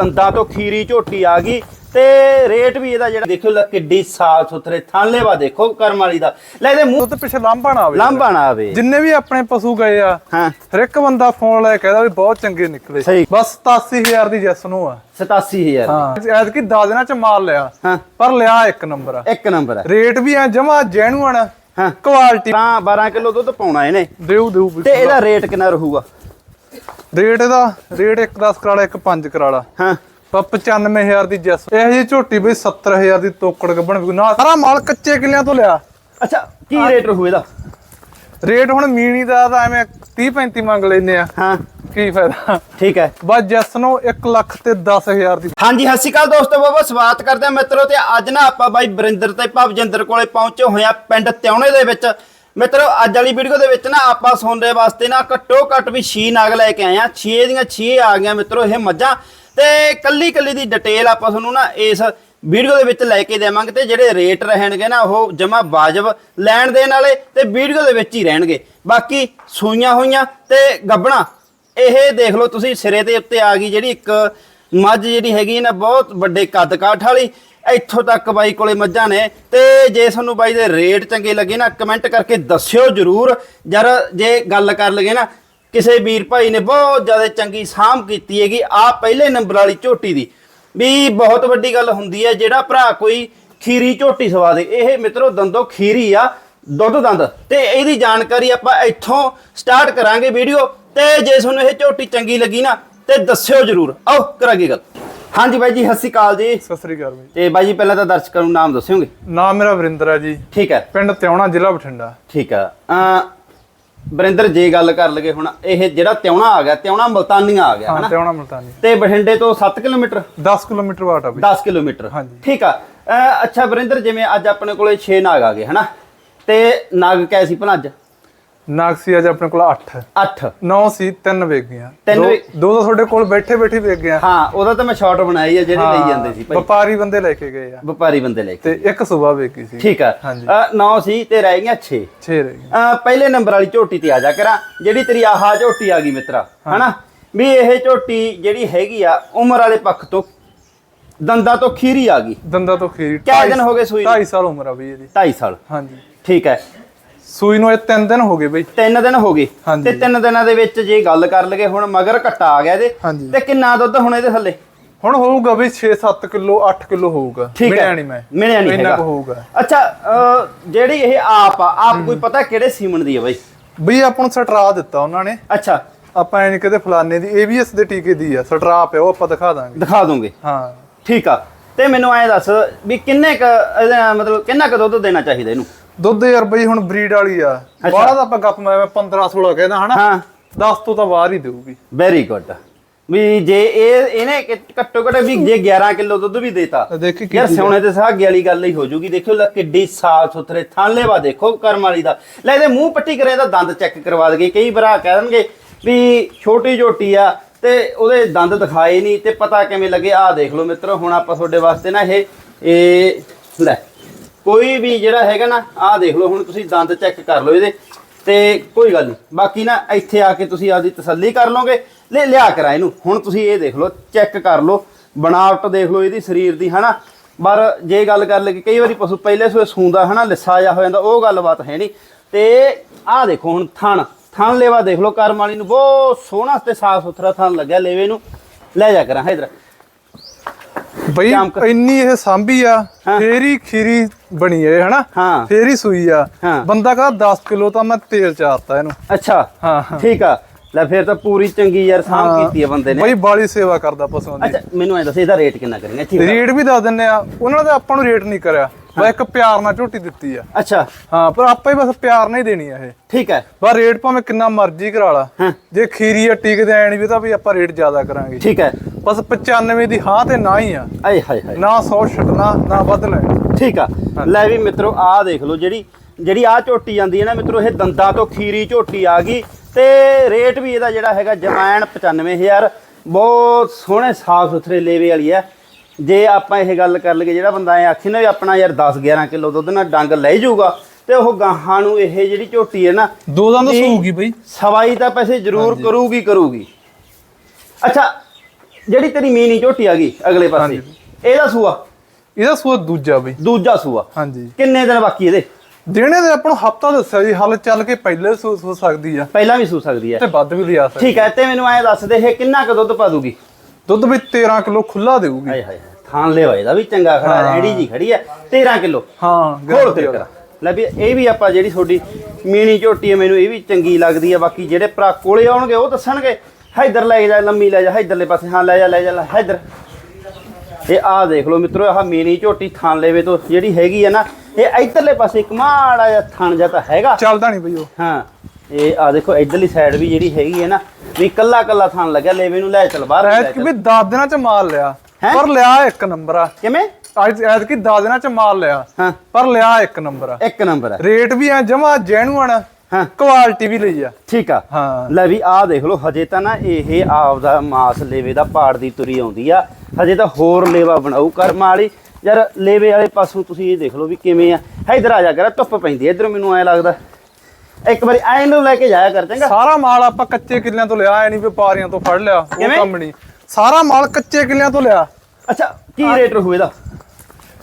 ਦੰਦਾਂ ਤੋਂ ਖੀਰੀ ਝੋਟੀ ਆ ਗਈ ਤੇ ਰੇਟ ਵੀ ਇਹਦਾ ਜਿਹੜਾ ਦੇਖੋ ਲੈ ਕਿੱਡੀ ਸਾਫ਼ ਸੁਥਰੇ ਥਾਂਲੇਵਾ ਦੇਖੋ ਕਰਮ ਵਾਲੀ ਦਾ। ਲੈ ਇਹਦੇ ਮੂੰਹ ਤੇ ਪਿੱਛੇ ਲਾਂਭਾ ਨਾ ਆਵੇ। ਲਾਂਭਾ ਨਾ ਆਵੇ। ਜਿੰਨੇ ਵੀ ਆਪਣੇ ਪਸ਼ੂ ਗਏ ਆ ਹਾਂ। ਹਰ ਇੱਕ ਬੰਦਾ ਫੋਨ ਲੈ ਕੇ ਕਹਿੰਦਾ ਵੀ ਬਹੁਤ ਚੰਗੇ ਨਿਕਲੇ। ਸਹੀ। ਬਸ 87000 ਦੀ ਜੈਸ ਨੂੰ ਆ। 87000 ਹਾਂ ਐਤਕੀ 10 ਦਿਨਾਂ ਚ ਮਾਲ ਲਿਆ ਹਾਂ। ਪਰ ਲਿਆ ਇੱਕ ਨੰਬਰ ਆ। ਇੱਕ ਨੰਬਰ ਹੈ ਰੇਟ ਵੀ ਆ ਜਮਾ ਜੈਨੂਅਨ ਹਾਂ। ਕੁਆਲਿਟੀ ਤਾਂ 12 ਕਿਲੋ ਦੁੱਧ ਪਾਉਣਾ ਇਹਨੇ। ਦੇਉ ਦੇਉ ਤੇ ਇਹਦਾ ਰੇਟ ਕਿੰਨਾ ਰਹੂਗਾ? ਰੇਟ ਇਹਦਾ ਰੇਟ ਇੱਕ 10 ਕਰਾਲਾ ਇੱਕ 5 ਕਰਾਲਾ। ਹਾਂ। ਪਰ 95000 ਦੀ ਜੈਸ। ਇਹ ਜੀ ਝੋਟੀ ਬਈ 70000 ਦੀ ਤੋਕੜ ਗੱਬਣ ਵੀ ਨਾ ਸਾਰਾ ਮਾਲ ਕੱਚੇ ਕਿੱਲਿਆਂ ਤੋਂ ਲਿਆ। ਅੱਛਾ ਕੀ ਰੇਟ ਰਹੂ ਇਹਦਾ? ਰੇਟ ਹੁਣ ਮੀਣੀ ਦਾ ਤਾਂ ਐਵੇਂ 30 35 ਮੰਗ ਲੈਨੇ ਆ। ਹਾਂ। ਕੀ ਫਾਇਦਾ? ਠੀਕ ਹੈ। ਬਸ ਜੈਸ ਨੂੰ 1 ਲੱਖ ਤੇ 10000 ਦੀ। ਹਾਂਜੀ ਸਤਿ ਸ਼੍ਰੀ ਅਕਾਲ ਦੋਸਤੋ ਬਹੁਤ ਸਵਾਗਤ ਕਰਦੇ ਹਾਂ ਮਿੱਤਰੋ ਤੇ ਅੱਜ ਨਾ ਆਪਾਂ ਬਾਈ ਬਰਿੰਦਰ ਤੇ ਭਵਜਿੰਦਰ ਕੋਲੇ ਪਹੁੰਚੇ ਹੋਏ ਆ ਪਿੰਡ ਤਿਉਣੇ ਦੇ ਵਿੱਚ। ਮਿੱਤਰੋ, ਅੱਜ ਵਾਲੀ ਵੀਡੀਓ ਦੇ ਵਿੱਚ ਨਾ ਆਪਾਂ ਸੌਂਦੇ ਵਾਸਤੇ ਨਾ ਘੱਟੋ ਘੱਟ ਵੀ 6 ਨਾਗ ਲੈ ਕੇ ਆਏ ਆ 6 ਦੀਆਂ 6 ਆ ਗਈਆਂ ਮਿੱਤਰੋ ਇਹ ਮੱਝਾਂ। ਤੇ ਕੱਲੀ ਕੱਲੀ ਦੀ ਡਿਟੇਲ ਆਪਾਂ ਤੁਹਾਨੂੰ ਨਾ ਇਸ ਵੀਡੀਓ ਦੇ ਵਿੱਚ ਲੈ ਕੇ ਦੇਵਾਂਗੇ ਤੇ ਜਿਹੜੇ ਰੇਟ ਰਹਿਣਗੇ ਨਾ, ਉਹ ਜਮਾ ਵਾਜਬ ਲੈਣ ਦੇਣ ਵਾਲੇ ਤੇ ਵੀਡੀਓ ਦੇ ਵਿੱਚ ਹੀ ਰਹਿਣਗੇ। ਬਾਕੀ ਸੂਈਆਂ ਹੋਈਆਂ ਤੇ ਗੱਬਣਾ, ਇਹ ਦੇਖ ਲਓ ਤੁਸੀਂ ਸਿਰੇ ਦੇ ਉੱਤੇ ਆ ਗਈ ਜਿਹੜੀ ਇੱਕ ਮੱਝ ਜਿਹੜੀ ਹੈਗੀ ਨਾ, ਬਹੁਤ ਵੱਡੇ ਕੱਦ ਕਾਠ ਵਾਲੀ। ਇੱਥੋਂ ਤੱਕ ਬਾਈ ਕੋਲੇ ਮੱਝਾਂ ਨੇ। ਤੇ ਜੇ ਤੁਹਾਨੂੰ ਬਾਈ ਦੇ ਰੇਟ ਚੰਗੇ ਲੱਗੇ ਨਾ ਕਮੈਂਟ ਕਰਕੇ ਦੱਸਿਓ ਜਰੂਰ। ਜਰ ਜੇ ਗੱਲ ਕਰ ਲਗੇ ਨਾ, ਕਿਸੇ ਵੀਰ ਭਾਈ ਨੇ ਬਹੁਤ ਜ਼ਿਆਦਾ ਚੰਗੀ ਸਾਂਭ ਕੀਤੀ ਹੈਗੀ ਆ ਪਹਿਲੇ ਨੰਬਰ ਵਾਲੀ ਝੋਟੀ ਦੀ। ਵੀ ਬਹੁਤ ਵੱਡੀ ਗੱਲ ਹੁੰਦੀ ਹੈ, ਜਿਹੜਾ ਭਰਾ ਕੋਈ ਖੀਰੀ ਝੋਟੀ ਸਵਾ ਦੇ। ਇਹ ਮਿੱਤਰੋ, ਦੰਦੋ ਖੀਰੀ ਆ, ਦੁੱਧ ਦੰਦ। ਤੇ ਇਹਦੀ ਜਾਣਕਾਰੀ ਆਪਾਂ ਇੱਥੋਂ ਸਟਾਰਟ ਕਰਾਂਗੇ ਵੀਡੀਓ। ਤੇ ਜੇ ਤੁਹਾਨੂੰ ਇਹ ਝੋਟੀ ਚੰਗੀ ਲੱਗੀ ਨਾ, ਤੇ ਦੱਸਿਓ ਜਰੂਰ। ਆਓ, ਕਰਾਂਗੇ ਗੱਲ। ਹਾਂਜੀ ਬਾਈ ਜੀ ਸਤਿ ਸ਼੍ਰੀ ਅਕਾਲ ਜੀ। ਸਤਿ ਸ੍ਰੀ ਅਕਾਲ ਬਈ। ਤੇ ਬਾਈ ਜੀ ਪਹਿਲਾਂ ਤਾਂ ਦਰਸ਼ਕਾਂ ਨੂੰ ਨਾਮ ਦੱਸਿਓਗੇ ਨਾਮ ਮੇਰਾ ਵਰਿੰਦਰ ਹੈ ਜੀ। ਠੀਕ ਹੈ ਪਿੰਡ ਤਿਉਣਾ ਜ਼ਿਲ੍ਹਾ ਬਠਿੰਡਾ। ਠੀਕ ਆ। ਅ ਬਰਿੰਦਰ ਜੇ ਗੱਲ ਕਰ ਲਗੇ ਹੁਣ ਇਹ ਜਿਹੜਾ ਤਿਉਣਾ ਆ ਗਿਆ ਤਿਉਣਾ ਮਲਤਾਨੀਆਂ ਆ ਗਿਆ ਹਾਂ ਹਨਾ? ਤਿਉਣਾ ਮਲਤਾਨੀ ਤੇ ਬਠਿੰਡੇ ਤੋਂ 7 ਕਿਲੋਮੀਟਰ? 10 ਕਿਲੋਮੀਟਰ ਵਾਟ ਆ ਬਈ। 10 ਕਿਲੋਮੀਟਰ। ਹਾਂਜੀ। ਠੀਕ ਆ। ਅ, ਅੱਛਾ ਬਰਿੰਦਰ ਜਿਵੇਂ ਅੱਜ ਆਪਣੇ ਕੋਲੇ 6 ਨਾਗ ਆ ਗਏ ਹਨਾ? ਤੇ ਨਾਗ ਕੈ ਸੀ ਭਲਾ ਅੱਜ? ਨਾਗਸੀ ਅੱਜ ਆਪਣੇ ਕੋਲ 8 8 9 ਸੀ ਤਿੰਨ ਵੇਚ ਗਈਆਂ। ਤਿੰਨ ਦੋ- ਵੇਚ- ਦੋ ਤਾਂ ਤੁਹਾਡੇ ਕੋਲ ਬੈਠੇ ਬੈਠੇ ਵੇਚ ਗਿਆ ਹਾਂ ਉਹਦਾ ਤਾਂ ਮੈਂ ਸ਼ਾਰਟ ਬਣਾਈ ਆ ਜਿਹੜੇ ਲਈ ਜਾਂਦੇ ਸੀ ਭਾਈ। ਵਪਾਰੀ ਬੰਦੇ ਲੈ ਕੇ ਗਏ ਆ। ਵਪਾਰੀ ਬੰਦੇ ਲੈ ਕੇ ਤੇ ਇੱਕ ਵੇਚ ਗਈ ਸੀ। ਠੀਕ ਆ। ਹਾਂਜੀ। 9 ਸੀ ਤੇ ਰਹਿ ਗਈਆਂ 6 6 ਰਹਿ ਅ, ਪਹਿਲੇ ਨੰਬਰ ਵਾਲੀ ਝੋਟੀ ਤੇ ਆ ਜਾ ਕਰਾਂ। ਜਿਹੜੀ ਤੇਰੀ ਆਹਾ ਝੋਟੀ ਆ ਗਈ ਮਿੱਤਰਾ ਹਨਾ? ਵੀ ਇਹ ਝੋਟੀ ਜਿਹੜੀ ਹੈਗੀ ਆ ਉਮਰ ਵਾਲੇ ਪੱਖ ਤੋਂ ਦੰਦਾਂ ਤੋਂ ਖੀਰੀ ਆ ਗਈ। ਦੰਦਾ ਤੋਂ ਖੀਰੀ। ਕਿੰਨੇ ਦਿਨ ਹੋ ਗਏ ਸੂਈ ਨੂੰ? 2.5 ਸਾਲ ਉਮਰ ਆ ਬਈ ਇਹਦੀ। 2.5 ਸਾਲ। ਹਾਂਜੀ। ਠੀਕ ਹੈ। ਸੂਈ ਨੂੰ ਇਹ 3 ਦਿਨ ਹੋ ਗਏ ਬਈ। ਤਿੰਨ ਦਿਨ ਹੋ ਗਏ। ਤੇ ਤਿੰਨ ਦਿਨਾਂ ਦੇ ਵਿੱਚ ਜੇ ਗੱਲ ਕਰ ਲਗੇ ਹੁਣ ਮਗਰ ਘੱਟਾ ਆ ਗਿਆ ਇਹਦੇ। ਤੇ ਕਿੰਨਾ ਦੁੱਧ ਹੁਣ ਇਹਦੇ ਥੱਲੇ? ਹੁਣ ਹੋਊਗਾ ਬਈ 6-7 ਕਿਲੋ 8 ਕਿਲੋ ਹੋਊਗਾ। ਮਿਲਿਆ ਨਹੀਂ ਮੈਂ। ਮਿਲਿਆ ਨਹੀਂ ਹੈਗਾ। ਹੋਊਗਾ। ਅੱਛਾ ਜਿਹੜੀ ਇਹ ਆਪ ਆ ਆਪ ਕੋਈ ਪਤਾ ਕਿਹੜੇ ਸੀਮਨ ਦੀ ਹੈ ਬਾਈ? ਬਈ ਆਪਾਂ ਨੂੰ ਸਟਰਾ ਦਿੱਤਾ ਉਹਨਾਂ ਨੇ। ਅੱਛਾ। ਆਪਾਂ ਐ ਨਹੀਂ ਕਹਦੇ ਫਲਾਣੇ ਦੀ ABS ਦੇ ਟੀਕੇ ਦੀ ਆ। ਸਟਰਾ ਪਿਆ ਉਹ ਆਪਾਂ ਦਿਖਾ ਦਾਂਗੇ। ਦਿਖਾ ਦੋਗੇ। ਹਾਂ। ਠੀਕ ਆ। ਤੇ ਮੈਨੂੰ ਐ ਦੱਸ ਵੀ ਕਿੰਨੇ ਕ ਮਤਲਬ ਕਿੰਨਾ ਕ ਦੁੱਧ ਦੇਣਾ ਚਾਹੀਦਾ ਇਹਨੂੰ? ਦੁੱਧ ਯਾਰ ਬਈ ਹੁਣ ਬਰੀਡ ਵਾਲੀ ਆ। ਬਾਹਰ ਦਾ ਆਪਾਂ ਗੱਪ ਮੈਂ 15 16 ਕਹਿੰਦਾ ਹਨਾ? ਹਾਂ। 10 ਤੋਂ ਤਾਂ ਬਾਹਰ ਹੀ ਦੇਊਗੀ। ਵੈਰੀ ਗੁੱਡ ਵੀ ਜੇ ਇਹ ਇਹਨੇ ਘੱਟੋ ਘੱਟ ਵੀ ਜੇ 11 ਕਿਲੋ ਦੁੱਧ ਵੀ ਦੇਤਾ ਤਾਂ ਯਾਰ ਸੋਨੇ ਤੇ ਸਾਗੇ ਵਾਲੀ ਗੱਲ ਹੀ ਹੋ ਜੂਗੀ। ਦੇਖਿਓ ਲੈ ਕਿੱਡੀ ਸਾਫ਼ ਸੁਥਰੇ ਥਾਂਲੇਵਾ ਦੇਖੋ ਕਰਮ ਵਾਲੀ ਦਾ। ਲੈ ਇਹਦੇ ਮੂੰਹ ਪੱਟੀ ਕਰੇ ਦਾ ਦੰਦ ਚੈੱਕ ਕਰਵਾ ਦਗੇ ਕਈ ਭਰਾ ਕਹਿ ਦੇਣਗੇ ਵੀ ਛੋਟੀ ਝੋਟੀ ਆ ਤੇ ਉਹਦੇ ਦੰਦ ਦਿਖਾਏ ਨਹੀਂ ਤੇ ਪਤਾ ਕਿਵੇਂ ਲੱਗੇ। ਆਹ ਦੇਖ ਲਓ ਮਿੱਤਰੋ ਹੁਣ ਆਪਾਂ ਤੁਹਾਡੇ ਵਾਸਤੇ ਨਾ ਇਹ ਇਹ ਲੈ। ਕੋਈ ਵੀ ਜਿਹੜਾ ਹੈਗਾ ਨਾ, ਆਹ ਦੇਖ ਲਓ, ਹੁਣ ਤੁਸੀਂ ਦੰਦ ਚੈੱਕ ਕਰ ਲਓ ਇਹਦੇ। ਤੇ ਕੋਈ ਗੱਲ ਨਹੀਂ ਬਾਕੀ ਨਾ, ਇੱਥੇ ਆ ਕੇ ਤੁਸੀਂ ਆਪਦੀ ਤਸੱਲੀ ਕਰ ਲਓਗੇ। ਲੈ, ਲਿਆ ਕਰਾਂ ਇਹਨੂੰ। ਹੁਣ ਤੁਸੀਂ ਇਹ ਦੇਖ ਲਓ ਚੈੱਕ ਕਰ ਲਓ। ਬਣਾਵਟ ਦੇਖ ਲਓ ਇਹਦੀ ਸਰੀਰ ਦੀ, ਹਨਾ? ਪਰ ਜੇ ਗੱਲ ਕਰ ਲਈਏ ਕਈ ਵਾਰੀ ਪਸ਼ੂ ਪਹਿਲੇ ਸੋਏ ਸੂੰਦਾ, ਹਨਾ? ਲਿੱਸਾ ਜਾ ਹੋ ਜਾਂਦਾ, ਉਹ ਗੱਲਬਾਤ ਹੈ ਨਹੀਂ ਤੇ ਆਹ ਦੇਖੋ ਹੁਣ ਥਣ। ਥਣ ਲੇਵਾ ਦੇਖ ਲਓ ਕਰਮਾਲੀ ਨੂੰ ਬਹੁਤ ਸੋਹਣਾ ਤੇ ਸਾਫ਼ ਸੁਥਰਾ ਥਣ ਲੱਗਿਆ ਲੇਵੇ ਨੂੰ। ਲੈ ਜਾ ਕਰਾਂ ਇਧਰ ਬਈ ਚਮਕ। ਇੰਨੀ ਇਹ ਸਾਂਭੀ ਆ। ਫੇਰ ਹੀ ਖੀਰੀ ਬਣੀ ਏ ਹਨਾ? ਹਾਂ। ਫੇਰ ਹੀ ਸੂਈ ਆ। ਬੰਦਾ ਕਹਿੰਦਾ 10 ਕਿਲੋ ਤਾਂ ਮੈਂ ਤੇਲ ਚਾਰਤਾ ਇਹਨੂੰ। ਅੱਛਾ। ਹਾਂ ਠੀਕ ਆ। ਲੈ ਫਿਰ ਤਾਂ ਪੂਰੀ ਚੰਗੀ ਯਾਰ ਸਾਂਭ। ਕੀਤੀ ਆ ਬੰਦੇ ਨੇ। ਬਈ ਬਾਲੀ ਸੇਵਾ ਕਰਦਾ ਪਸ਼ੂਆਂ ਦੀ। ਅੱਛਾ ਮੈਨੂੰ ਐ ਦੱਸ ਇਹਦਾ ਰੇਟ ਕਿੰਨਾ ਕਰੀਏ ਠੀਕ ਰੇਟ ਵੀ ਦੱਸ ਦਿੰਨੇ ਆ। ਉਹਨਾਂ ਦਾ ਆਪਾਂ ਨੂੰ ਰੇਟ ਨਹੀਂ ਕਰਿਆ। ਬਸ ਇੱਕ ਪਿਆਰ ਨਾਲ ਝੋਟੀ ਦਿੱਤੀ ਆ। ਅੱਛਾ। ਹਾਂ ਪਰ ਆਪਾਂ ਹੀ ਬਸ ਪਿਆਰ ਨਾਲ ਹੀ ਦੇਣੀ ਆ ਇਹ। ਠੀਕ ਹੈ। ਬਸ ਰੇਟ ਭਾਵੇਂ ਕਿੰਨਾ ਮਰਜ਼ੀ ਕਰਾ ਲਾ। ਜੇ ਖੀਰੀ ਆ ਟਿਕਦੇ ਐ ਨਹੀਂ ਵੀ ਤਾਂ ਵੀ ਆਪਾਂ ਰੇਟ ਜ਼ਿਆਦਾ ਕਰਾਂਗੇ। ਠੀਕ ਹੈ। ਬਸ 95 ਦੀ ਹਾਂ ਤੇ ਨਾ ਹੀ ਆ। ਆਏ ਹਾਏ ਹਾਏ। ਨਾ 100 ਛੱਡਣਾ ਨਾ ਵੱਧ ਲੈਣਾ। ਠੀਕ ਆ। ਲੈ ਵੀ ਮਿੱਤਰੋ ਆਹ ਦੇਖ ਲਓ ਜਿਹੜੀ ਜਿਹੜੀ ਆਹ ਝੋਟੀ ਜਾਂਦੀ ਹੈ ਨਾ ਮਿੱਤਰੋ ਇਹ ਦੰਦਾਂ ਤੋਂ ਖੀਰੀ ਝੋਟੀ ਆ ਗਈ। ਤੇ ਰੇਟ ਵੀ ਇਹਦਾ ਜਿਹੜਾ ਹੈਗਾ ਜਮੈਣ 95000 ਬਹੁਤ ਸੋਹਣੇ ਸਾਫ਼ ਸੁਥਰੇ ਲੇਵੇ ਵਾਲੀ ਹੈ। ਜੇ ਆਪਾਂ ਇਹ ਗੱਲ ਕਰ ਲਈਏ ਜਿਹੜਾ ਬੰਦਾ ਐ ਆਖੀ ਨਾ ਵੀ ਆਪਣਾ ਯਾਰ 10 11 ਕਿਲੋ ਦੁੱਧ ਨਾਲ ਡੰਗ ਲੈ ਜਾਊਗਾ ਤੇ ਉਹ ਗਾਹਾਂ ਨੂੰ ਇਹ ਜਿਹੜੀ ਝੋਟੀ ਹੈ ਨਾ ਦੋ ਦੰਦ ਸੂਗੀ ਬਈ। ਸਵਾਈ ਤਾਂ ਪੈਸੇ ਜ਼ਰੂਰ ਕਰੂਗੀ ਕਰੂਗੀ। ਅੱਛਾ ਜਿਹੜੀ ਤੇਰੀ ਮੀਨੀ ਝੋਟੀ ਆ ਗਈ ਅਗਲੇ ਪਾਸੇ ਇਹਦਾ ਸੂਆ? ਇਹਦਾ ਸੂਆ ਦੂਜਾ ਬਈ। ਦੂਜਾ ਸੂਆ। ਹਾਂਜੀ। ਕਿੰਨੇ ਦਿਨ ਬਾਕੀ ਇਹਦੇ? ਦਿਨੇ ਦੇ ਆਪਾਂ ਨੂੰ ਹਫਤਾ ਦੱਸਿਆ ਜੀ ਹਲ ਚੱਲ ਕੇ ਪਹਿਲੇ ਸੂ ਸੂ ਸਕਦੀ ਆ। ਪਹਿਲਾਂ ਵੀ ਸੂ ਸਕਦੀ ਹੈ ਤੇ ਵੱਧ ਵੀ ਲਿਆ ਸਕਦੀ ਠੀਕ ਹੈ ਤੇ ਮੈਨੂੰ ਐ ਦੱਸ ਦੇ ਇਹ ਕਿੰਨਾ ਕੁ ਦੁੱਧ ਪਾ ਦੂਗੀ? ਦੁੱਧ ਵੀ 13 ਕਿਲੋ ਖੁੱਲਾ ਦੇਊਗੀ। ਹਾਏ ਹਾਏ ਹਾਏ, ਥਾਨ ਲਿਆ ਇਹਦਾ ਵੀ ਚੰਗਾ ਖੜਾ ਐੜੀ ਜੀ ਖੜੀ ਹੈ 13 ਕਿਲੋ। ਹਾਂ ਖੋਲ। ਕਰਾ ਲੈ ਵੀ ਇਹ ਵੀ ਆਪਾਂ ਜਿਹੜੀ ਤੁਹਾਡੀ ਮੀਣੀ ਝੋਟੀ ਹੈ ਮੈਨੂੰ ਇਹ ਵੀ ਚੰਗੀ ਲੱਗਦੀ ਹੈ ਬਾਕੀ ਜਿਹੜੇ ਭਰਾ ਕੋਲੇ ਆਉਣਗੇ ਉਹ ਦੱਸਣਗੇ ਹੈਦਰ ਲੈ ਜਾ ਲੰਮੀ ਲੈ ਜਾ ਹੈਦਰਲੇ ਪਾਸੇ ਹਾਂ ਲੈ ਜਾ ਲੈ ਜਾ ਲੈ, ਹੈਦਰ ਇਹ ਆਹ ਦੇਖ ਲਓ ਮਿੱਤਰੋ ਆਹ ਮੀਣੀ ਝੋਟੀ ਥਾਨ ਲੈਵੇ ਤੋਂ ਜਿਹੜੀ ਹੈਗੀ ਹੈ ਨਾ ਇਹ ਇਧਰਲੇ ਪਾਸੇ ਇੱਕ ਮਾੜਾ ਜਿਹਾ ਥਣ ਜਿਹਾ ਤਾਂ ਹੈਗਾ। ਚੱਲਦਾ ਨਹੀਂ ਬਈ ਉਹ। ਹਾਂ। ਇਹ ਆ ਦੇਖੋ ਇਧਰਲੀ ਸਾਈਡ ਵੀ ਜਿਹੜੀ ਹੈਗੀ ਹੈ ਨਾ ਵੀ ਕੱਲਾ ਕੱਲਾ ਥਣ ਲੱਗਿਆ ਲੈਵੇ ਨੂੰ ਲੈ ਚਲ ਬਾਹਰ ਲੈ ਐਤ ਕਿ ਵੀ 10 ਦਿਨਾਂ ਚ ਮਾਲ ਲਿਆ ਹੈਂ? ਪਰ ਲਿਆ ਇੱਕ ਨੰਬਰ ਆ। ਕਿਵੇਂ? ਅੱਜ ਐਤ ਕਿ 10 ਦਿਨਾਂ ਚ ਮਾਲ ਲਿਆ ਹਾਂ। ਪਰ ਲਿਆ ਇੱਕ ਨੰਬਰ ਆ। ਇੱਕ ਨੰਬਰ ਹੈ ਰੇਟ ਵੀ ਐ ਜਮਾ ਜੈਨੂਅਨ ਹਾਂ। ਕੁਆਲਿਟੀ ਵੀ ਲਈ ਆ। ਠੀਕ ਆ। ਹਾਂ। ਲੈ ਵੀ ਆਹ ਦੇਖ ਲਓ ਹਜੇ ਤਾਂ ਨਾ ਇਹ ਆਪਦਾ ਮਾਸ ਲੇਵੇ ਦਾ ਪਾੜ ਦੀ ਤੁਰੀ ਆਉਂਦੀ ਆ। ਹਜੇ ਤਾਂ ਹੋਰ ਲੇਵਾ ਬਣਾਉ ਕਰਮ ਵਾਲੀ ਯਾਰ ਲੇਵੇ ਵਾਲੇ ਪਾਸੋਂ ਤੁਸੀਂ ਇਹ ਦੇਖ ਲਓ ਵੀ ਕਿਵੇਂ ਆ। ਇਧਰ ਆ ਜਾ ਕਰ ਧੁੱਪ ਪੈਂਦੀ ਇਧਰ ਮੈਨੂੰ ਐ ਲੱਗਦਾ। ਇੱਕ ਵਾਰੀ ਐਂ ਨੂੰ ਲੈ ਕੇ ਜਾਇਆ ਕਰ ਚੰਗਾ। ਸਾਰਾ ਮਾਲ ਆਪਾਂ ਕੱਚੇ ਕਿੱਲਿਆਂ ਤੋਂ ਲਿਆ ਐ ਨਹੀਂ ਵਪਾਰੀਆਂ ਤੋਂ ਫੜ ਲਿਆ ਉਹ? ਕੰਮ ਨਹੀਂ। ਸਾਰਾ ਮਾਲ ਕੱਚੇ ਕਿੱਲਿਆਂ ਤੋਂ ਲਿਆ। ਅੱਛਾ ਕੀ ਰੇਟ ਰਹੂ ਇਹਦਾ?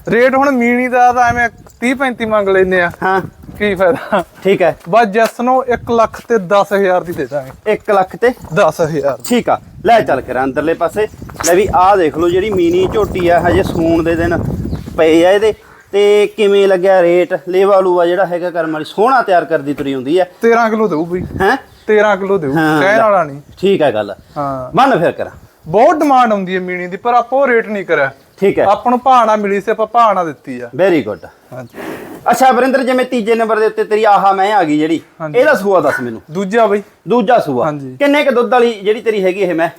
ਰੇਟ ਹੁਣ ਮੀਣੀ ਦਾ ਤਾਂ ਐਵੇਂ 30 35 ਮੰਗ ਲੈਨੇ ਆ। ਹਾਂ। ਕੀ ਫਾਇਦਾ? ਠੀਕ ਹੈ। ਬਸ ਜੈਸ ਨੂੰ 1 ਲੱਖ ਤੇ 10000 ਦੀ ਦੇ ਦਾਂਗੇ। 1 ਲੱਖ ਤੇ 10000 ਠੀਕ ਆ। ਲੈ ਚੱਲ ਕੇ ਅੰਦਰਲੇ ਪਾਸੇ। ਲੈ ਵੀ ਆਹ ਦੇਖ ਲਓ ਜਿਹੜੀ ਮੀਨੀ ਝੋਟੀ ਆ ਹਜੇ ਸੂਣ ਦੇ ਦਿਨ ਪਏ ਆ ਇਹਦੇ। ਤੇ ਕਿਵੇਂ ਲੱਗਿਆ ਰੇਟ? ਲੇਵਾ ਲੂਆ ਜਿਹੜਾ ਹੈਗਾ ਕਰਮ ਵਾਲੀ ਸੋਹਣਾ ਤਿਆਰ ਕਰਦੀ ਤੁਰੀ ਹੁੰਦੀ ਹੈ 13 ਕਿਲੋ ਦੇਊ ਬਈ। ਹੈ? 13 ਕਿਲੋ ਦੇਊ ਕਹਿਣ। ਵਾਲਾ ਨਹੀਂ। ਠੀਕ ਹੈ ਗੱਲ। ਹਾਂ। ਮੰਨ ਫਿਰ ਕਰਾਂ। ਬਹੁਤ ਡਿਮਾਂਡ ਆਉਂਦੀ ਹੈ ਮੀਣੀ ਦੀ ਪਰ ਆਪਾਂ ਰੇਟ ਨਹੀਂ ਕਰਿਆ। ਠੀਕ ਹੈ। ਆਪਾਂ ਨੂੰ ਭਾਣਾ ਮਿਲੀ ਸੀ ਆਪਾਂ ਭਾਣਾ ਦਿੱਤੀ ਆ। ਵੈਰੀ ਗੁੱਡ ਹਾਂਜੀ। ਅੱਛਾ ਵਰਿੰਦਰ ਜਿਵੇਂ ਤੀਜੇ ਨੰਬਰ ਦੇ ਉੱਤੇ ਤੇਰੀ ਆਹਾ ਮੈਂ ਆ ਗਈ ਜਿਹੜੀ। ਇਹਦਾ ਸੂਆ ਦੱਸ ਮੈਨੂੰ। ਦੂਜਾ ਬਈ। ਦੂਜਾ ਸੂਆ। ਕਿੰਨੇ ਕ ਦੁੱਧ ਵਾਲੀ ਜਿਹੜੀ ਤੇਰੀ ਹੈਗੀ ਇਹ ਮੈਂ?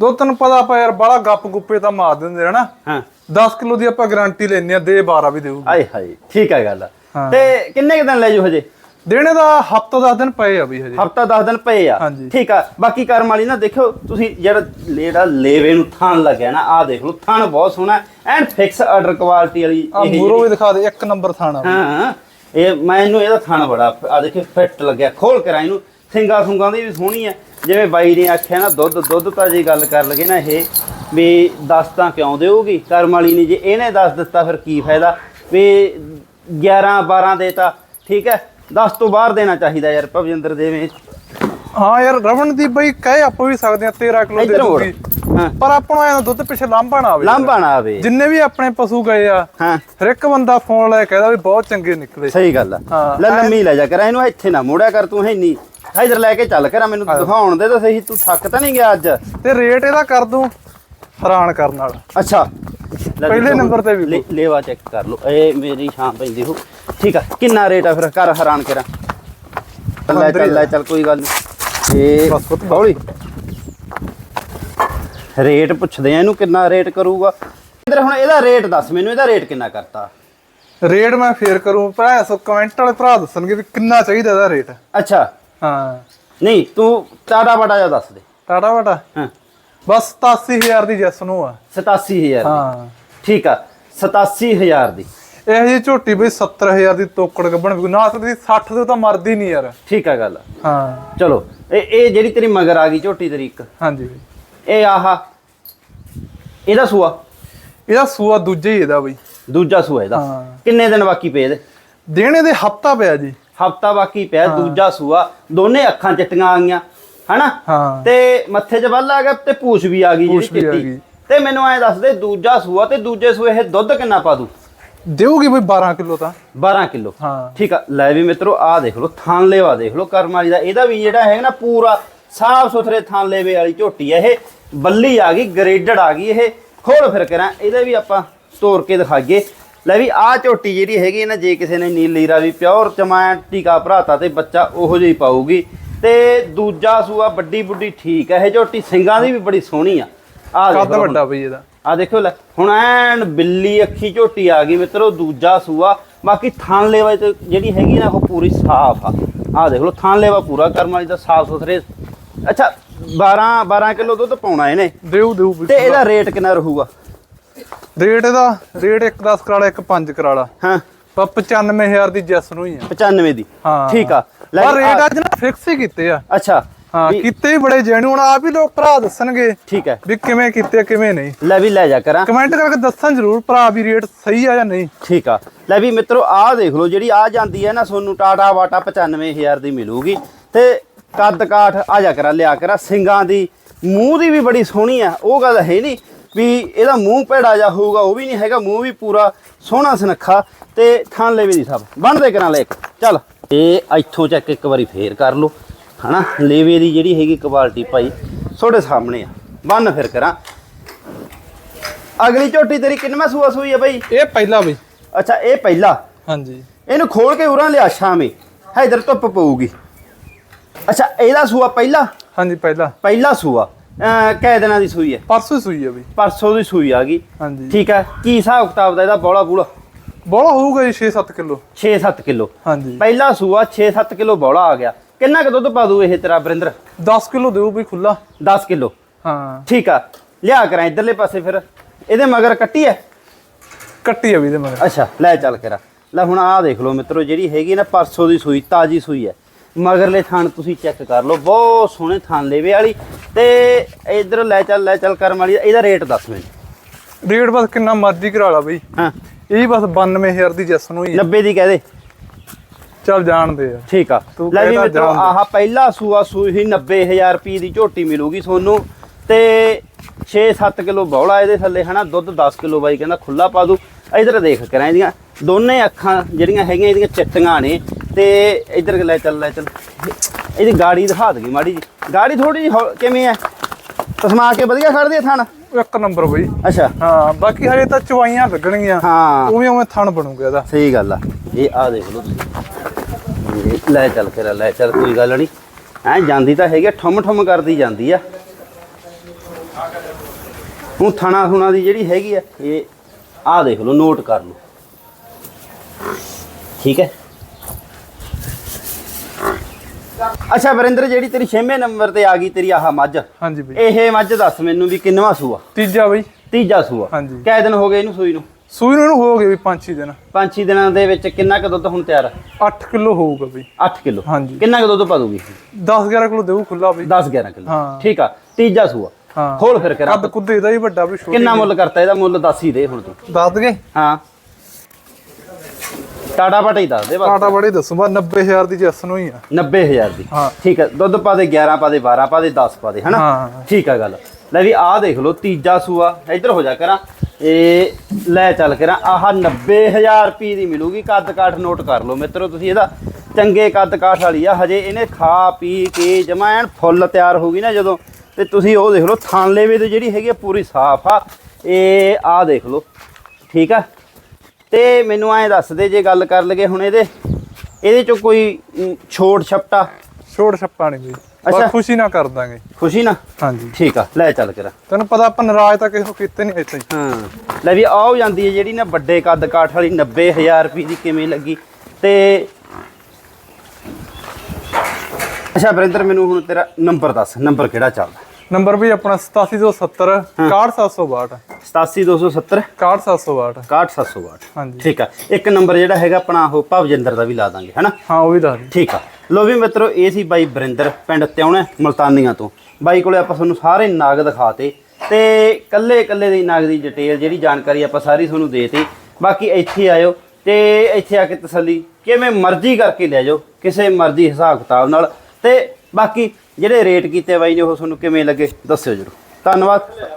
ਦੋ ਤੈਨੂੰ ਪਤਾ ਆਪਾਂ ਯਾਰ ਬੜਾ ਗੱਪ ਗੁੱਪੇ ਤਾਂ ਮਾਰ ਦਿੰਦੇ ਹਨਾ ਹਾਂ। 10 ਕਿਲੋ ਦੀ ਆਪਾਂ ਗਾਰੰਟੀ ਲੈਨੇ ਆ ਦੇ 12 ਵੀ ਦੇਊ ਆਏ ਹਾਏ ਠੀਕ ਹੈ ਗੱਲ। ਤੇ ਕਿੰਨੇ ਕ ਦਿਨ ਲੈ ਜੂ ਹਜੇ? ਦੇਣੇ ਦਾ ਹਫਤਾ 10 ਦਿਨ ਪਏ ਆ ਬਈ ਹਜੇ। ਹਫਤਾ 10 ਦਿਨ ਪਏ ਆ। ਠੀਕ ਆ ਬਾਕੀ ਕਰਮ ਵਾਲੀ ਨਾ ਦੇਖੋ ਤੁਸੀਂ ਜਿਹੜਾ ਜਿਹੜਾ ਲੇਵੇ ਨੂੰ ਥਣ ਲੱਗਿਆ ਨਾ ਆਹ ਦੇਖ ਲਓ ਥਣ ਬਹੁਤ ਸੋਹਣਾ ਐਂਡ ਫਿਕਸ ਆਰਡਰ ਕੁਆਲਿਟੀ ਵਾਲੀ ਆ ਇਹ ਮੂਰੋ ਵੀ ਦਿਖਾ ਦੇ ਇੱਕ ਨੰਬਰ ਥਾਣਾ ਹਾਂ ਇਹ ਮੈਨੂੰ ਇਹਦਾ ਥਣ ਬੜਾ ਆ ਦੇਖੇ ਫਿੱਟ ਲੱਗਿਆ ਖੋਲ ਕੇ ਇਹਨੂੰ ਸਿੰਗਾ ਸੁੰਗਾਂ ਦੀ ਵੀ ਸੋਹਣੀ ਹੈ। ਜਿਵੇਂ ਬਾਈ ਨੇ ਆਖਿਆ ਨਾ ਦੁੱਧ ਦੁੱਧ ਤਾਂ ਜੇ ਗੱਲ ਕਰ ਲਗੇ ਨਾ ਇਹ ਵੀ 10 ਤਾਂ ਕਿਉਂ ਦੇਊਗੀ? ਕਰਮ ਵਾਲੀ ਨੇ ਜੇ ਇਹਨੇ 10 ਦਿੱਤਾ ਫਿਰ ਕੀ ਫਾਇਦਾ? ਵੀ 11 12 ਦੇਤਾ ਠੀਕ ਹੈ 10 ਤੋਂ ਬਾਹਰ ਦੇਣਾ ਚਾਹੀਦਾ ਯਾਰ ਭਵਜਿੰਦਰ ਦੇਵੇਂ ਹਾਂ ਯਾਰ ਰਵਣ ਦੀ ਬਈ ਕਹੇ ਆਪਾਂ ਵੀ ਸਕਦੇ ਆ 13 ਕਿਲੋ ਦੇ ਦੂਗੀ। ਹਾਂ। ਪਰ ਆਪਾਂ ਨੂੰ ਐਂ ਦੁੱਧ ਪਿੱਛੇ ਲਾਂਭਾ ਨਾ ਆਵੇ ਲਾਂਭਾ ਨਾ ਆਵੇ। ਜਿੰਨੇ ਵੀ ਆਪਣੇ ਪਸ਼ੂ ਗਏ ਆ ਹਾਂ। ਹਰ ਇੱਕ ਬੰਦਾ ਫੋਨ ਲੈ ਕੇ ਕਹਿੰਦਾ ਵੀ ਬਹੁਤ ਚੰਗੇ ਨਿਕਲੇ। ਸਹੀ ਗੱਲ ਆ। ਲੈ ਲੰਮੀ ਲੈ ਜਾ ਕਰ ਇਹਨੂੰ ਇੱਥੇ ਨਾ ਮੋੜਿਆ ਕਰ ਤੂੰ ਹੈਨੀ ਇਧਰ ਲੈ ਕੇ ਚੱਲ ਕਰ ਮੈਨੂੰ ਦਿਖਾਉਣ ਦੇ ਤਾਂ ਸਹੀ ਤੂੰ ਥੱਕ ਤਾਂ ਨਹੀਂ ਗਿਆ ਅੱਜ? ਤੇ ਰੇਟ ਇਹਦਾ ਕਰ ਦੂੰ ਹੈਰਾਨ ਕਰਨ ਵਾਲਾ। ਅੱਛਾ। ਪਹਿਲੇ ਨੰਬਰ ਤੇ ਵੀ ਲੇਵਾ ਚੈੱਕ ਕਰ ਲਓ ਇਹ ਮੇਰੀ ਸ਼ਾਮ ਪੈਂਦੀ ਹੋ ਠੀਕ ਆ ਕਿੰਨਾ ਰੇਟ ਆ ਫਿਰ? ਕਰ ਹੈਰਾਨ ਕਰਾਂ। ਲੈ ਚੱਲ ਲੈ ਚੱਲ ਕੋਈ ਗੱਲ ਨਹੀਂ ਇਹ ਬਸ ਪੁੱਤ। ਹੌਲੀ ਰੇਟ ਪੁੱਛਦੇ ਆ ਇਹਨੂੰ ਕਿੰਨਾ ਰੇਟ ਕਰੂਗਾ? ਇਧਰ ਹੁਣ ਇਹਦਾ ਰੇਟ ਦੱਸ ਮੈਨੂੰ ਇਹਦਾ ਰੇਟ ਕਿੰਨਾ ਕਰਤਾ? ਰੇਟ ਮੈਂ ਫੇਰ ਕਰੂੰ। ਭਰਾ ਸੋ ਕਮੈਂਟ ਵਾਲੇ ਭਰਾ ਦੱਸਣਗੇ ਵੀ ਕਿੰਨਾ ਚਾਹੀਦਾ ਇਹਦਾ ਰੇਟ ਅੱਛਾ। ਹਾਂ। ਨਹੀਂ ਤੂੰ ਟਾਟਾ ਬਾਟਾ ਜਿਹਾ ਦੱਸ ਦੇ। ਟਾਟਾ ਵਾਟਾ ਹਾਂ। ਬਸ 87000 ਦੀ ਜੈਸ ਨੂੰ ਆ। 87000 ਦੀ। ਹਾਂ। ਠੀਕ ਆ 87000 ਦੀ। ਇਹ ਜੀ ਝੋਟੀ ਬਈ 70000 ਦੀ ਤੋਕੜ ਗੱਬਣ ਵੀ ਨਾ ਸਕਦੀ 60 ਦੇ ਤਾਂ ਮਰਦੀ ਨਹੀਂ ਯਾਰ। ਠੀਕ ਆ ਗੱਲ। ਹਾਂ। ਚਲੋ ਇਹ ਇਹ ਜਿਹੜੀ ਤੇਰੀ ਮਗਰ ਆ ਗਈ ਝੋਟੀ ਤੇਰੀ ਇੱਕ। ਹਾਂਜੀ। ਬਈ ਇਹ ਆਹਾ ਇਹਦਾ ਸੂਆ? ਇਹਦਾ ਸੂਆ ਦੂਜਾ ਹੀ ਇਹਦਾ ਬਈ। ਦੂਜਾ ਸੂਆ ਇਹਦਾ। ਕਿੰਨੇ ਦਿਨ ਬਾਕੀ ਪਏ ਇਹਦੇ? ਦੇਣੇ ਦੇ ਹਫਤਾ ਪਿਆ ਜੀ। ਹਫਤਾ ਬਾਕੀ ਪਿਆ ਦੂਜਾ ਸੂਆ। ਦੋਨੇ ਅੱਖਾਂ ਚਿੱਟੀਆਂ ਆ ਗਈਆਂ ਹਨਾ? ਤੇ ਮੱਥੇ 'ਚ ਵੱਲ ਆ ਗਿਆ ਤੇ ਪੂਛ ਵੀ ਆ ਗਈ ਜਿਹੜੀ ਚਿੱਟੀ। ਤੇ ਮੈਨੂੰ ਐਂ ਦੱਸ ਦੇ ਦੂਜਾ ਸੂਆ ਤੇ ਦੂਜੇ ਸੂਏ ਇਹ ਦੁੱਧ ਕਿੰਨਾ ਪਾ ਦੂ? ਦੇਊਗੀ ਬਈ 12 ਕਿਲੋ ਤਾਂ? 12 ਕਿਲੋ। ਹਾਂ। ਠੀਕ ਆ ਲੈ ਵੀ ਮਿੱਤਰੋ ਆਹ ਦੇਖ ਲਓ ਥਾਨ ਲੇਵਾ ਦੇਖ ਲਓ ਕਰਮ ਵਾਲੀ ਦਾ। ਇਹਦਾ ਵੀ ਜਿਹੜਾ ਹੈ ਨਾ ਪੂਰਾ ਸਾਫ਼ ਸੁਥਰੇ ਥਾਨ ਲੇਵੇ ਵਾਲੀ ਝੋਟੀ ਹੈ ਇਹ। ਬੱਲੀ ਆ ਗਈ ਗ੍ਰੇਡਡ ਆ ਗਈ ਇਹ। ਖੋਲ ਫਿਰ ਕਰਾਂ ਇਹਦੇ ਵੀ ਆਪਾਂ ਤੋੜ ਕੇ ਦਿਖਾਈਏ। ਲੈ ਵੀ ਆਹ ਝੋਟੀ ਜਿਹੜੀ ਹੈਗੀ ਨਾ ਜੇ ਕਿਸੇ ਨੇ ਨੀਲੀ ਰਾਵੀ ਪਿਓਰ ਚਮਾਂ ਟੀਕਾ ਭਰਾਤਾ ਤੇ ਬੱਚਾ ਉਹੋ ਜਿਹੀ ਪਾਊਗੀ। ਤੇ ਦੂਜਾ ਸੂਆ ਵੱਡੀ ਬੁੱਢੀ ਠੀਕ ਹੈ ਇਹ ਝੋਟੀ ਸਿੰਘਾਂ ਦੀ ਵੀ ਬੜੀ ਸੋਹਣੀ ਆ। ਆਹ ਕੱਦ। ਵੱਡਾ ਬਈ ਇਹਦਾ। ਆ ਦੇਖੋ ਲੈ ਹੁਣ ਐਨ ਬਿੱਲੀ ਅੱਖੀ ਝੋਟੀ ਆ ਗਈ ਮਿੱਤਰੋ ਦੂਜਾ ਸੂਆ। ਬਾਕੀ ਥਾਨ ਲੇਵਾ ਤੇ ਜਿਹੜੀ ਹੈਗੀ ਨਾ ਉਹ ਪੂਰੀ ਸਾਫ਼ ਆ। ਆ ਦੇਖ ਲਓ ਥਾਨ ਲੇਵਾ ਪੂਰਾ ਕਰਮ ਵਾਲੀ ਦਾ ਸਾਫ਼ ਸੁਥਰੇ ਅੱਛਾ 12 12 ਕਿਲੋ ਦੁੱਧ ਪਾਉਣਾ ਇਹਨੇ। ਦੇਊ ਦੇਊ ਤੇ ਇਹਦਾ ਰੇਟ ਕਿੰਨਾ ਰਹੂਗਾ? ਰੇਟ ਇਹਦਾ ਰੇਟ 1 10 ਕਰਾਲਾ ਇੱਕ 5 ਕਰਾਲਾ। ਹਾਂ। ਪਰ 95000 ਦੀ ਜੈਸ ਨੂੰ ਹੀ ਆ। 95 ਦੀ। ਹਾਂ। ਠੀਕ ਆ। ਪਰ ਰੇਟ ਅੱਜ ਨਾ ਫਿਕਸ ਹੀ ਕੀਤੇ ਆ। ਅੱਛਾ। ਹਾਂ ਕੀਤੇ ਵੀ ਬੜੇ ਜੈਨੂਨ ਆਪ ਹੀ ਲੋਕ ਭਰਾ ਦੱਸਣਗੇ ਠੀਕ ਹੈ। ਵੀ ਕਿਵੇਂ ਕੀਤੇ ਕਿਵੇਂ ਨਹੀਂ। ਲੈ ਵੀ ਲੈ ਜਾ ਕਰਾਂ। ਕਮੈਂਟ ਕਰਕੇ ਦੱਸਣ ਜ਼ਰੂਰ ਭਰਾ ਵੀ ਰੇਟ ਸਹੀ ਆ ਜਾਂ ਨਹੀਂ। ਠੀਕ ਆ। ਲੈ ਵੀ ਮਿੱਤਰੋ ਆਹ ਦੇਖ ਲਓ ਜਿਹੜੀ ਆ ਜਾਂਦੀ ਹੈ ਨਾ ਤੁਹਾਨੂੰ ਟਾਟਾ ਵਾਟਾ 95000 ਦੀ ਮਿਲੂਗੀ। ਤੇ ਕੱਦ ਕਾਠ ਆ ਜਾ ਕਰਾ ਲਿਆ ਕਰਾ। ਸਿੰਗਾਂ ਦੀ ਮੂੰਹ ਦੀ ਵੀ ਬੜੀ ਸੋਹਣੀ ਆ। ਉਹ ਗੱਲ ਹੈ ਨਹੀਂ ਵੀ ਇਹਦਾ ਮੂੰਹ ਭੇੜਾ ਜਾ ਹੋਊਗਾ ਉਹ ਵੀ ਨਹੀਂ ਹੈਗਾ ਮੂੰਹ ਵੀ ਪੂਰਾ ਸੋਹਣਾ ਸੁਨੱਖਾ। ਤੇ ਥਣ ਲੇਵੇ ਦੀ ਸਭ। ਬਣਦੇ ਕਰਾਂ ਲੈ ਚੱਲ। ਇਹ ਇੱਥੋਂ ਚੱਕ ਇੱਕ ਵਾਰੀ ਫੇਰ ਕਰ ਲਓ। ਹਨਾ? ਲੇਵੇ ਦੀ ਜਿਹੜੀ ਹੈਗੀ ਕੁਆਲਿਟੀ ਭਾਈ ਤੁਹਾਡੇ ਸਾਹਮਣੇ ਆ। ਬੰਨ ਫਿਰ ਕਰਾਂ। ਅਗਲੀ ਝੋਟੀ ਤੇਰੀ ਕਿੰਨਵਾਂ ਸੂਆ ਸੂਈ ਆ ਭਾਈ? ਇਹ ਪਹਿਲਾ ਬਈ। ਅੱਛਾ ਇਹ ਪਹਿਲਾ? ਹਾਂਜੀ। ਇਹਨੂੰ ਖੋਲ ਕੇ ਉਰਾਂ ਲਿਆ ਸ਼ਾਮੇ। ਇਧਰ ਧੁੱਪ ਪਊਗੀ। ਅੱਛਾ ਇਹਦਾ ਸੂਆ ਪਹਿਲਾ? ਹਾਂਜੀ ਪਹਿਲਾ। ਪਹਿਲਾ ਸੂਆ। ਕੈ ਦਿਨਾਂ ਦੀ ਸੂਈ ਹੈ? ਪਰਸੋਂ ਸੂਈ ਆ ਬਈ। ਪਰਸੋਂ ਦੀ ਸੂਈ ਆ ਗਈ। ਹਾਂਜੀ। ਠੀਕ ਹੈ। ਕੀ ਹਿਸਾਬ ਕਿਤਾਬ ਦਾ ਇਹਦਾ ਬੋਲਾ ਬੂਲਾ? ਬੋਲਾ ਹੋਊਗਾ ਜੀ 6-7 ਕਿਲੋ। 6-7 ਕਿਲੋ। ਹਾਂਜੀ। ਪਹਿਲਾ ਸੂਆ 6-7 ਕਿਲੋ ਬੋਲਾ ਆ ਗਿਆ। ਕਿੰਨਾ ਕੁ ਦੁੱਧ ਪਾ ਦੂ ਇਹ ਤੇਰਾ ਬਰਿੰਦਰ 10 ਕਿਲੋ ਦਿਓ ਬਈ ਖੁੱਲਾ। 10 ਕਿਲੋ? ਹਾਂ। ਠੀਕ ਆ ਲਿਆ ਕਰਾਂ ਇਧਰਲੇ ਪਾਸੇ ਫਿਰ। ਇਹਦੇ ਮਗਰ ਕੱਟੀ ਹੈ ਕੱਟੀ ਆ ਵੀ ਦੇ ਮਗਰ। ਅੱਛਾ ਲੈ ਚੱਲ ਕਰਾ। ਲੈ ਹੁਣ ਆਹ ਦੇਖ ਲਓ ਮਿੱਤਰੋ ਜਿਹੜੀ ਹੈਗੀ ਨਾ ਪਰਸੋਂ ਦੀ ਸੂਈ ਤਾਜੀ ਸੂਈ ਹੈ ਮਗਰਲੇ ਥਣ ਤੁਸੀਂ ਚੈੱਕ ਕਰ ਲਓ ਬਹੁਤ ਸੋਹਣੇ ਥਣ ਲੇਵੇ ਵਾਲੀ। ਤੇ ਇਧਰ ਲੈ ਚੱਲ ਲੈ ਚੱਲ ਕਰਮ ਵਾਲੀ ਇਹਦਾ ਰੇਟ ਦੱਸ ਮੈਨੂੰ। ਰੇਟ ਬਸ ਕਿੰਨਾ ਮਰਜ਼ੀ ਕਰਾ ਲਾ ਬਈ। ਹਾਂ। ਇਹ ਬਸ 92000 ਦੀ ਜੈਸ ਨੂੰ ਹੀ ਆ। 90 ਦੀ। ਕਹਦੇ ਚੱਲ ਜਾਣਦੇ ਆ। ਠੀਕ ਆ। ਤੂੰ ਲੈ ਵੀ ਕਹਿਦਾ ਮਿੱਤਰੋ ਜਾਣ ਦੇ। ਆਹ ਪਹਿਲਾ ਸੂਆ ਸੂਈ ਸੀ 90000 ਰੁਪਏ ਦੀ ਝੋਟੀ ਮਿਲੂਗੀ ਤੁਹਾਨੂੰ ਤੇ 6-7 ਕਿਲੋ ਬੌਲਾ ਇਹਦੇ ਥੱਲੇ ਹਨਾ ਦੁੱਧ 10 ਕਿਲੋ ਬਾਈ ਕਹਿੰਦਾ ਖੁੱਲਾ ਪਾ ਦੂ। ਇਧਰ ਦੇਖ ਕਰਾਂ ਇਹਦੀਆਂ। ਦੋਨੇ ਅੱਖਾਂ ਜਿਹੜੀਆਂ ਹੈਗੀਆਂ ਇਹਦੀਆਂ ਚਿੱਟੀਆਂ ਨੇ ਤੇ ਇਧਰ ਲੈ ਚੱਲ ਲੈ ਚੱਲ। ਇਹਦੀ ਗਾੜੀ ਦਿਖਾ ਦਗੀ ਮਾੜੀ ਜੀ ਗਾੜੀ ਥੋੜੀ ਜਿਹੀ ਹੌ- ਕਿਵੇਂ ਐ ਤਸਮਾ ਕੇ ਵਧੀਆ ਖੜਦੀ ਥਣ? ਇੱਕ ਨੰਬਰ ਬਈ। ਅੱਛਾ। ਹਾਂ ਬਾਕੀ ਹਜੇ ਤਾਂ ਚਵਾਈਆਂ ਲੱਗਣਗੀਆਂ। ਹਾਂ। ਉਵੇਂ ਉਵੇਂ ਥਣ ਬਣੂਗਾ ਇਹਦਾ। ਸਹੀ ਗੱਲ ਆ। ਇਹ ਆ ਦੇਖ ਲਓ ਤੁਸੀਂ। ਲੈ ਚੱਲ ਕੇ ਲੈ ਚੱਲ ਕੋਈ ਗੱਲ ਨਹੀਂ ਐ ਜਾਂਦੀ ਤਾਂ ਹੈਗੀ ਠੁੰਮ ਠੁੰਮ ਕਰਦੀ ਜਾਂਦੀ ਆ। ਹੁਣ ਥਣਾ ਥੁਣਾ ਦੀ ਜਿਹੜੀ ਹੈਗੀ ਆ ਇਹ ਆ ਦੇਖ ਲਓ ਨੋਟ ਕਰ ਲਓ। ਠੀਕ ਹੈ? ਅੱਛਾ ਵਰਿੰਦਰ ਜਿਹੜੀ ਤੇਰੀ 6ਵੇਂ ਨੰਬਰ ਤੇ ਆ ਗਈ ਤੇਰੀ ਆਹ ਮੱਝ। ਹਾਂਜੀ ਬਈ। ਇਹ ਮੱਝ ਦੱਸ ਮੈਨੂੰ ਵੀ ਕਿੰਨਵਾ ਸੂਆ? ਤੀਜਾ ਬਈ। ਤੀਜਾ ਸੂਆ। ਹਾਂਜੀ। ਕਿੰਨੇ ਦਿਨ ਹੋ ਗਏ ਇਹਨੂੰ ਸੂਈ ਨੂੰ? ਸੂਈ ਨੂੰ ਇਹਨੂੰ ਹੋ ਗਏ ਵੀ 5-6 ਦਿਨ। ਪੰਜ ਛੇ ਦਿਨਾਂ ਦੇ ਵਿੱਚ ਕਿੰਨਾ ਕੁ ਦੁੱਧ ਹੁਣ ਤਿਆਰ ਆ? 8 ਕਿਲੋ ਹੋਊਗਾ ਬਈ। 8 ਕਿਲੋ। ਹਾਂਜੀ। ਕਿੰਨਾ ਕੁ ਦੁੱਧ ਪਾ ਦੂਗੀ 10-11 ਕਿਲੋ ਦੇਊ ਖੁੱਲਾ ਬਈ। 10 11 ਕਿਲੋ। ਹਾਂ। ਠੀਕ ਆ ਤੀਜਾ ਸੂਆ। ਹਾਂ। ਖੋਲ ਫਿਰ ਕਰਾ। ਕੱਦ ਕੁੱਦ ਇਹਦਾ ਹੀ ਵੱਡਾ ਵੀ ਛੋਟਾ ਕਿੰਨਾ ਮੁੱਲ ਕਰਤਾ ਇਹਦਾ? ਮੁੱਲ ਦੱਸ ਹੀ ਦੇ ਹੁਣ ਤੂੰ। ਦੱਸ ਦਗੇ ਹਾਂ। ਟਾਟਾ ਪਾਟਾ ਹੀ ਦੱਸ ਦੇ ਬਸ। ਆਟਾ ਬੜੀ ਦੱਸੂ। ਬਾ 90000 ਦੀ ਜੈਸ ਨੂੰ ਹੀ ਆ। 90000 ਦੀ। ਹਾਂ। ਠੀਕ ਹੈ ਦੁੱਧ ਪਾ ਦੇ 11 ਪਾ ਦੇ 12 ਪਾ ਦੇ 10 ਪਾ ਦੇ ਹਨਾ? ਹਾਂ। ਠੀਕ ਆ ਗੱਲ। ਲੈ ਵੀ ਆਹ ਦੇਖ ਲਓ ਤੀਜਾ ਸੂਆ। ਇੱਧਰ ਹੋ ਜਾ ਕਰਾਂ। ਇਹ ਲੈ ਚੱਲ ਕੇ ਨਾ, ਆਹ 90000 ਰੁਪਏ ਦੀ ਮਿਲੂਗੀ, ਕੱਦ ਕਾਠ ਨੋਟ ਕਰ ਲਓ ਮਿੱਤਰੋ ਤੁਸੀਂ ਇਹਦਾ, ਚੰਗੇ ਕੱਦ ਕਾਠ ਵਾਲੀ ਆ, ਹਜੇ ਇਹਨੇ ਖਾ ਪੀ ਕੇ ਜਮਾ ਐਨ ਫੁੱਲ ਤਿਆਰ ਹੋ ਗਈ ਨਾ ਜਦੋਂ, ਤੇ ਤੁਸੀਂ ਉਹ ਦੇਖ ਲਓ ਥਾਣ ਲੇਵੇ ਤੇ ਜਿਹੜੀ ਹੈਗੀ ਆ, ਪੂਰੀ ਸਾਫ਼ ਆ ਇਹ ਆਹ ਦੇਖ ਲਓ, ਠੀਕ ਆ? ਤੇ ਮੈਨੂੰ ਐਂ ਦੱਸ ਦੇ, ਜੇ ਗੱਲ ਕਰ ਲਗੇ ਹੁਣ ਇਹਦੇ ਇਹਦੇ ਚੋਂ ਕੋਈ ਛੋਟ ਛਪਟਾ? ਛੋਟ ਛੱਪਾ ਨਹੀਂ ਬਈ। ਬਸ ਖੁਸ਼ੀ ਨਾ ਕਰ ਦਾਂਗੇ। ਖੁਸ਼ੀ ਨਾ ਹਾਂਜੀ। ਠੀਕ ਆ ਲੈ ਚੱਲ ਕਰਾ। ਤੈਨੂੰ ਪਤਾ ਆਪਾਂ ਨਾਰਾਜ਼ ਤਾਂ ਕਿਸੇ ਨੂੰ ਕੀਤੇ ਨਹੀਂ ਇੱਥੇ। ਹਾਂ। ਲੈ ਵੀ ਆਹ ਜਾਂਦੀ ਹੈ ਜਿਹੜੀ ਨਾ ਵੱਡੇ ਕੱਦ ਕਾਠ ਵਾਲੀ 90000 ਰੁਪਏ ਦੀ ਕਿਵੇਂ ਲੱਗੀ। ਤੇ ਅੱਛਾ ਵਰਿੰਦਰ ਮੈਨੂੰ ਹੁਣ ਤੇਰਾ ਨੰਬਰ ਦੱਸ। ਨੰਬਰ ਕਿਹੜਾ ਚੱਲਦਾ? ਨੰਬਰ ਵੀ ਆਪਣਾ 8770 61762 87270 61762 61762 ਹਾਂਜੀ। ਠੀਕ ਆ। ਇੱਕ ਨੰਬਰ ਜਿਹੜਾ ਹੈਗਾ ਆਪਣਾ ਉਹ ਭਵਜਿੰਦਰ ਦਾ ਵੀ ਲਾ ਦਾਂਗੇ ਹਨਾ ਹਾਂ ਉਹ ਵੀ ਦੱਸ ਦੇ। ਠੀਕ ਆ। ਲੋ ਵੀ ਮਿੱਤਰੋ, ਇਹ ਸੀ ਬਾਈ ਬਰਿੰਦਰ ਪਿੰਡ ਤਿਉਣਾ, ਮਲਤਾਨੀਆਂ ਤੋਂ। ਬਾਈ ਕੋਲੇ ਆਪਾਂ ਤੁਹਾਨੂੰ ਸਾਰੇ ਨਾਗ ਦਿਖਾਤੇ ਤੇ ਕੱਲੇ ਕੱਲੇ ਦੀ ਨਾਗ ਦੀ ਡਿਟੇਲ ਜਿਹੜੀ ਜਾਣਕਾਰੀ ਆਪਾਂ ਸਾਰੀ ਤੁਹਾਨੂੰ ਦੇਤੀ। ਬਾਕੀ ਇੱਥੇ ਆਇਓ ਤੇ ਇੱਥੇ ਆ ਕੇ ਤਸੱਲੀ, ਕਿਵੇਂ ਮਰਜ਼ੀ ਕਰਕੇ ਲੈ ਜਾਓ, ਕਿਸੇ ਮਰਜ਼ੀ ਹਿਸਾਬ ਕਿਤਾਬ ਨਾਲ। ਤੇ ਬਾਕੀ ਜਿਹੜੇ ਰੇਟ ਕੀਤੇ ਬਾਈ ਨੇ, ਉਹ ਤੁਹਾਨੂੰ ਕਿਵੇਂ ਲੱਗੇ, ਦੱਸਿਓ ਜਰੂਰ। ਧੰਨਵਾਦ।